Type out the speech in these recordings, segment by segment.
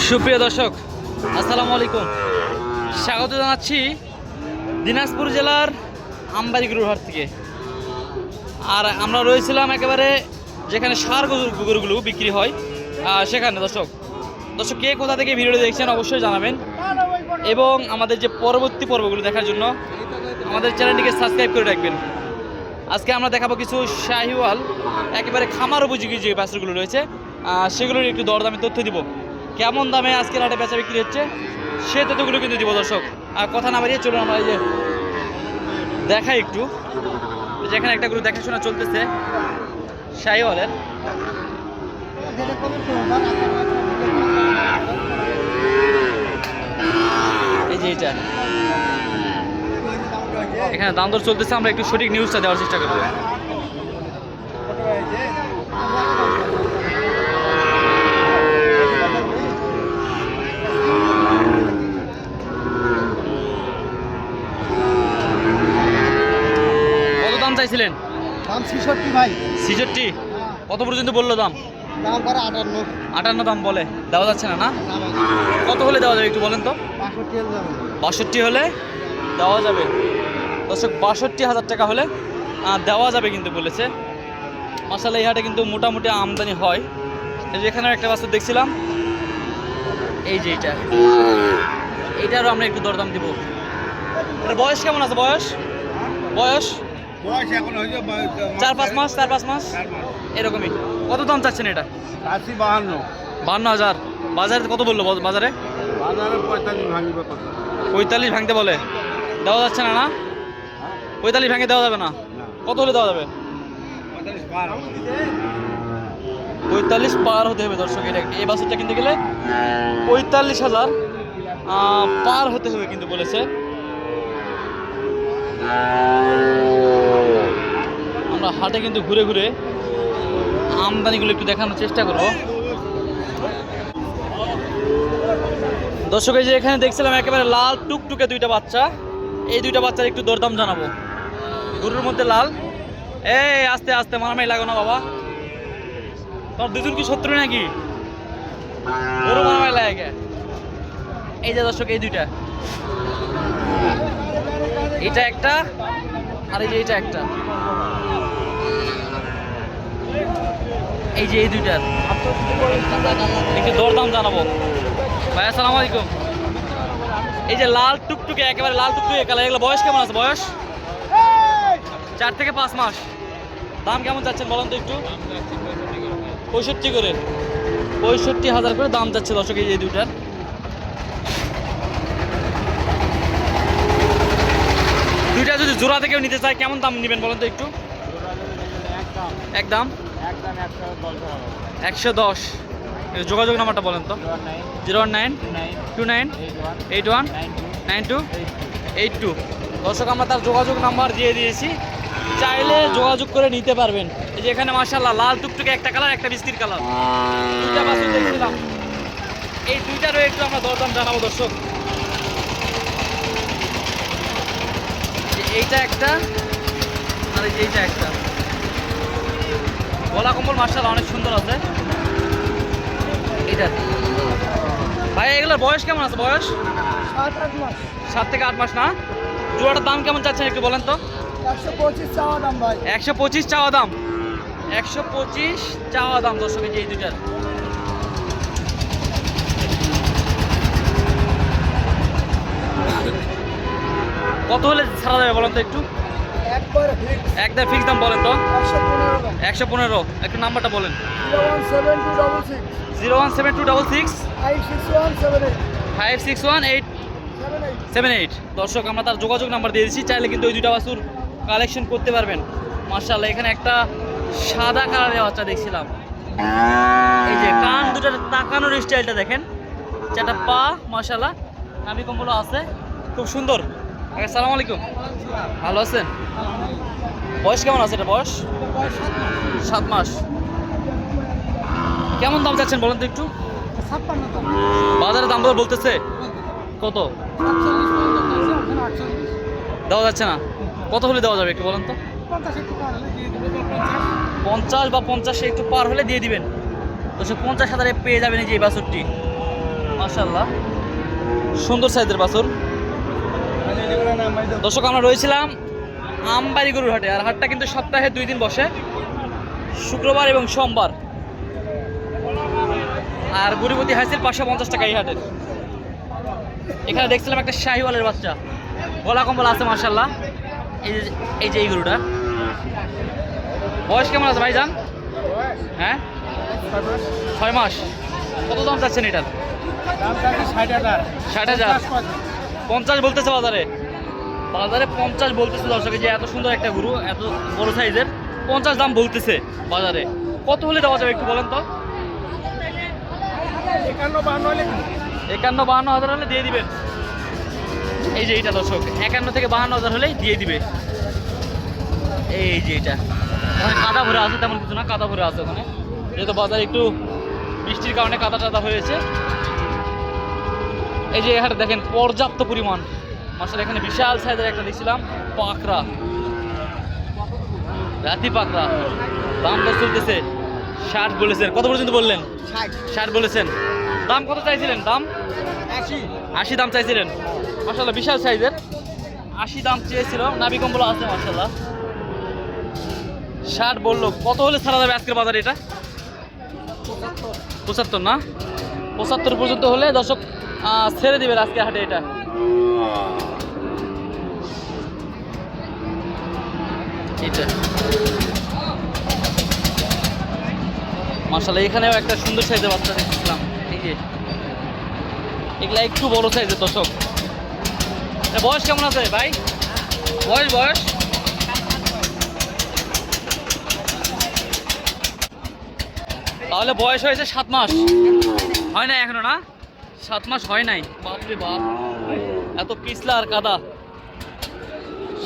সুপ্রিয় দর্শক, আসসালামু আলাইকুম। স্বাগত জানাচ্ছি দিনাজপুর জেলার আমবাড়ি গরুহাট থেকে। আর আমরা রয়েছিলাম একেবারে যেখানে সার গরু- গরুগুলো বিক্রি হয় সেখানে দর্শক। দর্শক, কে কোথা থেকে ভিডিওটি দেখছেন অবশ্যই জানাবেন। এবং আমাদের যে পরবর্তী পর্বগুলো দেখার জন্য আমাদের চ্যানেলটিকে সাবস্ক্রাইব করে রাখবেন। আজকে আমরা দেখাবো কিছু শাহিওয়াল, একেবারে খামার উপযোগী যে বাছুরগুলো রয়েছে সেগুলোর একটু দরদামে তথ্য দিব। কেমন দামে আজকের হাটে বেচা বিক্রি হচ্ছে? সে তথ্যগুলো কিন্তু দিব দর্শক। আর কথা না বাড়িয়ে চলুন আমরা এই যে দেখাই একটু। যেখানে একটা গরু দেখাশোনা চলতেছে, শাহিওয়ালের। এই যে এটা। এখানে দাম দর চলতেছে, আমরা একটু সঠিক নিউজটা দেওয়ার চেষ্টা করব কত দাম চাইছিলেন দাম ছিষট্টি ভাই। ছিষট্টি? কত পর্যন্ত বলল দাম? দাম করে আটান্ন। আটান্ন দাম বলে। দেওয়া যাচ্ছে না না? কত হলে দেওয়া যাবে একটু বলেন তো? বাষট্টি হলে দেওয়া যাবে। দর্শক বাষট্টি হাজার টাকা হলে দেওয়া যাবে কিন্তু বলেছে। মশালা এই হাটে কিন্তু মোটামুটি আমদানি হয়। এই যে এখানে একটা বাস্তব দেখছিলাম। এই যে এইটা এইটারও আমরা একটু দরদাম দিব। বয়স কেমন আছে বয়স? বয়স? বয়স এখন হয়েছে চার পাঁচ মাস চার পাঁচ মাস? এরকমই। কত দাম চাচ্ছেন এটা? আশি বাহান্ন। বান্ন হাজার। বাজারে কত বলল বাজারে? বাজারে পঁয়তাল্লিশ ভাঙিবে কত? পঁয়তাল্লিশ ভাঙতে বলে। দেওয়া যাচ্ছে না না? পঁয়তাল্লিশ ভাঙে দেওয়া যাবে না? কত হলে দেওয়া যাবে? পঁয়তাল্লিশ পার। হতে হবে দর্শক এটা এই বাসেরটা কিনতে গেলে পঁয়তাল্লিশ হাজার পার হতে হবে কিন্তু বলেছে। হাটে কিন্তু ঘুরে ঘুরে আমদানিগুলো একটু দেখানোর চেষ্টা করব। দর্শক, এই যে এখানে দেখছিলাম একেবারে লাল টুকটুকে দুইটা বাচ্চা। এই দুইটা বাচ্চার একটু দরদাম জানাব। গরুর মধ্যে লাল। এই, আস্তে আস্তে, মারামারি লাগো না বাবা। তোমার দুজন কি শত্রু নাকি? গরু মারামারি লাগে। এই যে দর্শক, এই দুইটা। এটা একটা, আর এই যে এটা একটা। এই যে এই দুইটার একটু দরদাম জানাব। ভাই, আসসালামু আলাইকুম। এই যে লাল টুকটুকে, একেবারে লাল টুকটুকে কালার। এগুলো বয়স কেমন আছে? বয়স? চার থেকে পাঁচ মাস। দাম কেমন যাচ্ছেন বলেন তো একটু? পঁয়ষট্টি করে। পঁয়ষট্টি হাজার করে দাম যাচ্ছে দর্শক, এই দুইটার। দুইটা যদি জোড়া থেকেও নিতে চায়, কেমন দাম নেবেন বলেন তো একটু? একদম। একদম? একশো দশ যোগাযোগ নাম্বারটা বলেন তো। Zero nine. Two nine. Eight one. Nine two. Eight two. দর্শক আমরা তার যোগাযোগ নাম্বার দিয়ে দিয়েছি। চাইলে যোগাযোগ করে নিতে পারবেন। এই যে এখানে মার্শাল্লাহ লাল টুকটুকে একটা কালার একটা বিস্কিট কালার দুইটা বাছুর দেখছিলাম এই দুইটারও একটু আমরা দরদাম জানাব দর্শক। এইটা একটা আর এইটা একটা। গলা কম্বল মার্শাল অনেক সুন্দর আছে। এটা। ভাই এগুলোর বয়স কেমন আছে? বয়স? সাত আট মাস। সাত থেকে আট মাস না? জোড়াটার দাম কেমন চাচ্ছেন একটু বলেন তো? একশো পঁচিশ চাওয়া দাম ভাই। একশো পঁচিশ চাওয়া দাম। একশো পঁচিশ চাওয়া দাম দর্শক এই দুটার কত হলে ছাড়া যাবে বলেন তো একটু? একদম ফিক্স দাম বলেন তো। একশো পনেরো। একটু নাম্বারটা বলেন। Zero one seven two double six. Five six one eight. Seven eight. দর্শক আমরা তার যোগাযোগ নাম্বার দিয়ে দিচ্ছি। চাইলে কিন্তু ওই দুইটা বাছুর কালেকশন করতে পারবেন। মার্শাল্লাহ এখানে একটা সাদা কালারের বাচ্চা দেখছিলাম। এই যে কান দুটার তাকানোর স্টাইলটা দেখেন। চারটা পা মার্শাল্লাহ নামি কম্বল আছে। খুব সুন্দর। আসসালামু আলাইকুম। ভালো আছেন? বয়স কেমন আছে এটা বয়স? সাত মাস। কেমন দাম চাচ্ছেন বলেন তো একটু? ছাপ্পান্ন দাম। বাজারে দাম দর বলতেছে। কত? দেওয়া যাচ্ছে না। কত হলে দেওয়া যাবে একটু বলেন তো? পঞ্চাশ বা পঞ্চাশ একটু পার হলে দিয়ে দিবেন। তো সে পঞ্চাশ হাজারে পেয়ে যাবেন এই যে এই বাছরটি। মাশাল্লাহ সুন্দর সাইজের বাছুর। দর্শক আমরা রয়েছিলাম আমবাড়ি গরুর হাটে আর হাটটা কিন্তু সপ্তাহে দুই দিন বসে শুক্রবার এবং সোমবার। আর গুড়িপতি হাসির পাঁচশো পঞ্চাশ টাকা এই হাটের। এখানে দেখছিলাম একটা শাহিওয়ালের বাচ্চা। গলা কম্বল আছে মার্শাল্লাহ এই যে এই যে এই গরুটা। বয়স কেমন আছে ভাইজান? হ্যাঁ? ছয় মাস। কত দাম চাচ্ছেন এটার? ষাট হাজার। ষাট হাজার। পঞ্চাশ বলতেছে বাজারে। বাজারে পঞ্চাশ বলতেছে দর্শকে যে এত সুন্দর একটা গরু এত বড় সাইজের পঞ্চাশ দাম বলতেছে বাজারে। কত হলে দেওয়া যাবে একটু বলেন তো? একান্ন বাহান্ন হাজার হলে দিয়ে দিবেন। এই যে এইটা দর্শক একান্ন থেকে বাহান্ন হাজার হলেই দিয়ে দিবে। এই যে এটা ওখানে কাদা ভরে আছে তেমন কিছু না কাদা ভরে আছে ওখানে। যেহেতু বাজারে একটু বৃষ্টির কারণে কাদা টাদা হয়েছে। এই যে এখানে দেখেন পর্যাপ্ত পরিমাণ। মাসাল এখানে বিশাল সাইজের একটা দেখছিলাম পাকড়া। রাতি পাকড়া। দাম দর চলতেছে ষাট বলেছেন। কত পর্যন্ত বললেন? ষাট। বলেছেন। দাম কত চাইছিলেন? দাম? আশি। আশি দাম চাইছিলেন। মাসাল্লাহ বিশাল সাইজের আশি দাম চেয়েছিল। নাবি কম্বল আছে মাসাল্লাহ। ষাট বলল। কত হলে ছাড়া যাবে আজকের বাজারে এটা? পঁচাত্তর না? পঁচাত্তর পর্যন্ত হলে দর্শক ছেড়ে দিবেন আজকে হাটে এটা। এটা মার্শাল্লাহ এখানেও একটা সুন্দর সাইজের বাচ্চা দেখছিলাম এগুলা একটু বড় সাইজের দর্শক। বয়স কেমন আছে ভাই? বয়স বয়স? তাহলে বয়স হয়েছে সাত মাস। হয় নাই এখনও, না? সাত মাস হয় নাই। বাপরে বাপ। এত পিছলা আর কাদা।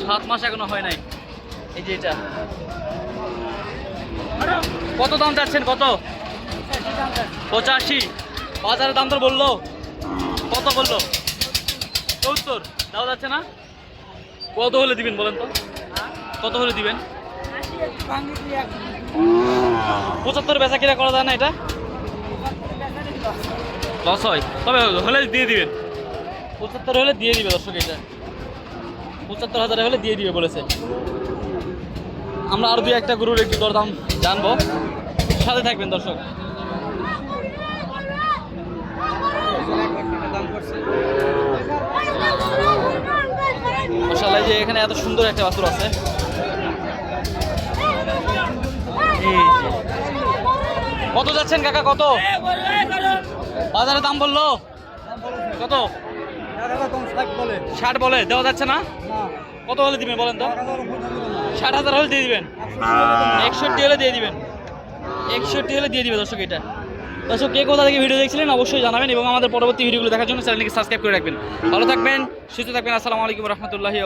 সাত মাস এখনও হয় নাই। এই যে এটা। কত দাম চাচ্ছেন? কত? পঁচাশি। বাজারের দাম তো বলল। কত বলল? সত্তর। দেওয়া যাচ্ছে না? কত হলে দিবেন বলেন তো? কত হলে দিবেন? পঁচাত্তর বেচা কিনা করা যায় না এটা? লস হয়। তবে হলে দিয়ে দিবেন। পঁচাত্তর হলে দিয়ে দিবে দর্শক এটা। পঁচাত্তর হাজার হলে দিয়ে দিবে বলেছে। আমরা আরও দুই একটা গরুর একটু দরদাম জানব। সাথে থাকবেন দর্শক। মাসাল্লাহ যে এখানে এত সুন্দর একটা বাছুর আছে। কত যাচ্ছেন কাকা? কত? বাজারে দাম বলল? কত? ষাট বলে, দেওয়া যাচ্ছে না? কত হলে দিবেন বলেন তো? ষাট হাজার হলে দিয়ে দিবেন। একষট্টি হলে দিয়ে দিবেন। একষট্টি হলে দিয়ে দিবে দর্শক এটা। দর্শক, কে কোথা থেকে ভিডিও দেখছিলেন অবশ্যই জানাবেন এবং আমাদের পরবর্তী ভিডিওগুলো দেখার জন্য চ্যানেলকে সাবস্ক্রাইব করে রাখবেন। ভালো থাকবেন, সুস্থ থাকবেন। আসসালামু আলাইকুম রহমতুল্লাহি